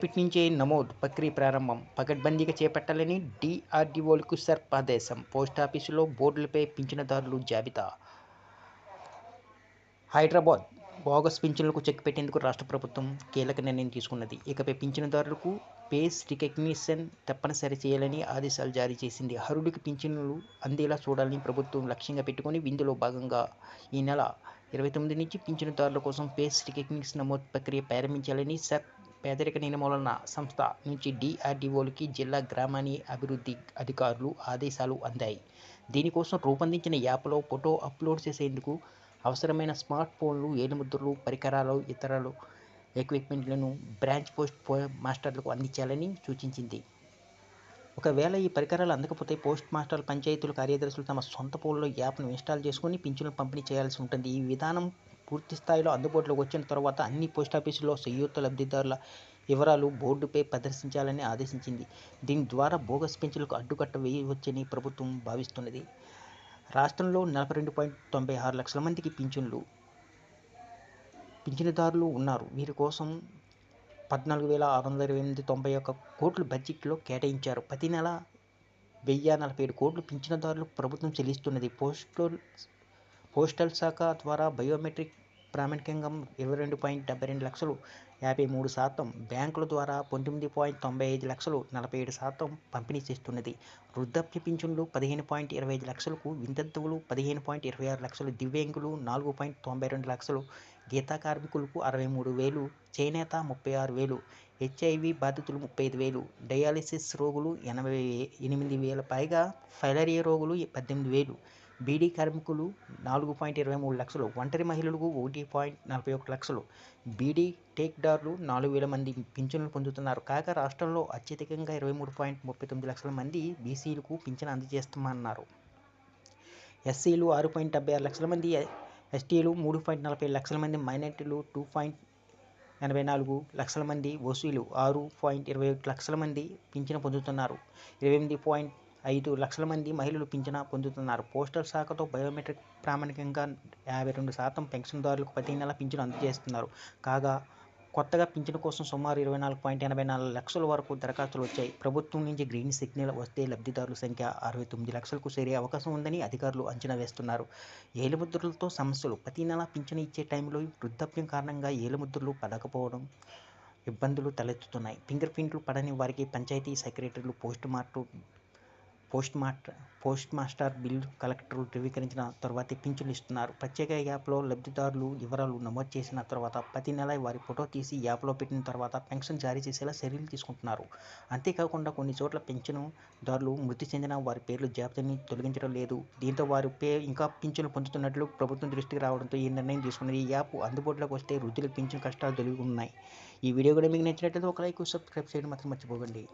ఇప్పటి నుంచే నమోదు ప్రక్రియ ప్రారంభం. పకడ్బందీగా చేపట్టాలని డిఆర్డీఓలకు సర్ప్ ఆదేశం పోస్టాఫీసులో బోర్డులపై పింఛనదారులు జాబితా. హైదరాబాద్ బోగస్ పింఛన్లకు చెక్ పెట్టేందుకు రాష్ట్ర ప్రభుత్వం కీలక నిర్ణయం తీసుకున్నది. ఇకపై పింఛనుదారులకు పేస్ రికగ్నిషన్ తప్పనిసరి చేయాలని ఆదేశాలు జారీ చేసింది. అర్హుడికి పింఛన్లు అందేలా చూడాలని ప్రభుత్వం లక్ష్యంగా పెట్టుకుని ఇందులో భాగంగా ఈ నెల ఇరవై తొమ్మిది నుంచి పింఛనుదారుల కోసం పేస్ రికగ్నిషన్ నమోదు ప్రక్రియ ప్రారంభించాలని సర్ప్ పేదరిక నిర్మూలన సంస్థ నుంచి డిఆర్డీఓలకి జిల్లా గ్రామీణ అభివృద్ధి అధికారులు ఆదేశాలు అందాయి. దీనికోసం రూపొందించిన యాప్లో ఫోటో అప్లోడ్ చేసేందుకు అవసరమైన స్మార్ట్ ఫోన్లు ఏలుముద్రలు పరికరాలు ఇతరులు ఎక్విప్మెంట్లను బ్రాంచ్ పోస్ట్ పో మాస్టర్లకు అందించాలని సూచించింది. ఒకవేళ ఈ పరికరాలు అందకపోతే పోస్ట్ మాస్టర్ పంచాయతీల కార్యదర్శులు తమ సొంత ఫోన్లో యాప్ను ఇన్స్టాల్ చేసుకుని పింఛన్లు పంపిణీ చేయాల్సి ఉంటుంది. ఈ విధానం పూర్తి స్థాయిలో అందుబాటులోకి వచ్చిన తర్వాత అన్ని పోస్టాఫీసుల్లో సంయుక్త లబ్ధిదారుల వివరాలు బోర్డుపై ప్రదర్శించాలని ఆదేశించింది. దీని ద్వారా బోగస్ పెన్షన్లకు అడ్డుకట్ట వేయవచ్చని ప్రభుత్వం భావిస్తున్నది. రాష్ట్రంలో నలభై రెండు పాయింట్ తొంభై ఆరు లక్షల మందికి పింఛన్లు పింఛనుదారులు ఉన్నారు. వీరి కోసం పద్నాలుగు వేల ఆరు వందల ఇరవై ఎనిమిది తొంభై ఒక్క కోట్లు బడ్జెట్లో కేటాయించారు. ప్రతి నెల వెయ్యి నలభై ఏడు కోట్లు పింఛనుదారులు ప్రభుత్వం చెల్లిస్తున్నది. పోస్టల్ పోస్టల్ శాఖ ద్వారా బయోమెట్రిక్ ప్రామాణికంగా ఇరవై రెండు పాయింట్ డెబ్బై రెండు లక్షలు యాభై మూడు శాతం బ్యాంకుల ద్వారా పంతొమ్మిది పాయింట్ తొంభై ఐదు లక్షలు నలభై ఏడు శాతం పంపిణీ చేస్తున్నది. వృద్ధాప్య పింఛన్లు పదిహేను పాయింట్ ఇరవై ఐదు లక్షలకు వితంతువులు పదిహేను పాయింట్ ఇరవై ఆరు లక్షలు దివ్యాంగులు నాలుగు పాయింట్ తొంభై రెండు లక్షలు గీతా కార్మికులకు అరవై మూడు వేలు చేనేత ముప్పై ఆరు వేలు హెచ్ఐవి బాధితులు ముప్పై ఐదు వేలు డయాలిసిస్ రోగులు ఎనభై ఎనిమిది వేల పైగా ఫైలరియా రోగులు పద్దెనిమిది వేలు బీడీ కార్మికులు నాలుగు పాయింట్ ఇరవై మూడు లక్షలు ఒంటరి మహిళలకు ఒకటి పాయింట్ నలభై ఒక లక్షలు బీడీ టేక్దారులు నాలుగు వేల మంది పింఛన్లు పొందుతున్నారు. కాగా రాష్ట్రంలో అత్యధికంగా ఇరవై మూడు పాయింట్ ముప్పై తొమ్మిది లక్షల మంది బీసీలకు పింఛను అందజేస్తామన్నారు. ఎస్సీలు ఆరు పాయింట్ డెబ్బై ఆరు లక్షల మంది ఎస్టీలు మూడు పాయింట్ నలభై లక్షల మంది మైనార్టీలు టూ పాయింట్ ఎనభై నాలుగు లక్షల మంది ఓసీలు ఆరు పాయింట్ ఇరవై ఒకటి లక్షల మంది పింఛను పొందుతున్నారు. ఇరవై ఎనిమిది పాయింట్ ఐదు లక్షల మంది మహిళలు పింఛన పొందుతున్నారు. పోస్టల్ శాఖతో బయోమెట్రిక్ ప్రామాణికంగా యాభై రెండు శాతం పెన్షన్దారులకు ప్రతి నెల పింఛను అందజేస్తున్నారు. కాగా కొత్తగా పింఛను కోసం సుమారు ఇరవై నాలుగు పాయింట్ ఎనభై నాలుగు లక్షల వరకు దరఖాస్తులు వచ్చాయి. ప్రభుత్వం నుంచి గ్రీన్ సిగ్నల్ వస్తే లబ్ధిదారుల సంఖ్య అరవై తొమ్మిది లక్షలకు చేరే అవకాశం ఉందని అధికారులు అంచనా వేస్తున్నారు. ఏలుముద్రలతో సమస్యలు ప్రతి నెల పింఛను ఇచ్చే టైంలో వృద్ధాప్యం కారణంగా ఏలుముద్రలు పడకపోవడం ఇబ్బందులు తలెత్తుతున్నాయి. ఫింగర్ ప్రింట్లు పడని వారికి పంచాయతీ సెక్రటరీలు post mortem post master post master bill కలెక్టర్లు ధృవీకరించిన తర్వాత పింఛన్లు ఇస్తున్నారు. ప్రత్యేక యాప్లో లబ్ధిదారులు వివరాలు నమోదు చేసిన తర్వాత ప్రతి నెల వారి ఫోటో తీసి యాప్లో పెట్టిన తర్వాత పెన్షన్ జారీ చేసేలా చర్యలు తీసుకుంటున్నారు. అంతేకాకుండా కొన్ని చోట్ల పెన్షన్దారులు మృతి చెందిన వారి పేర్లు జాబితాని తొలగించడం లేదు. దీంతో వారి పే ఇంకా పింఛన్లు పొందుతున్నట్లు ప్రభుత్వం దృష్టికి రావడంతో ఈ నిర్ణయం తీసుకున్నది ఈ యాప్. అందుబాటులోకి వస్తే వృద్ధులకు పింఛన్ కష్టాలు తొలగి ఉన్నాయి ఈ వీడియో కూడా మీకు నచ్చినట్లయితే ఒక లైక్ సబ్స్క్రైబ్ చేయడం మాత్రం మర్చిపోకండి.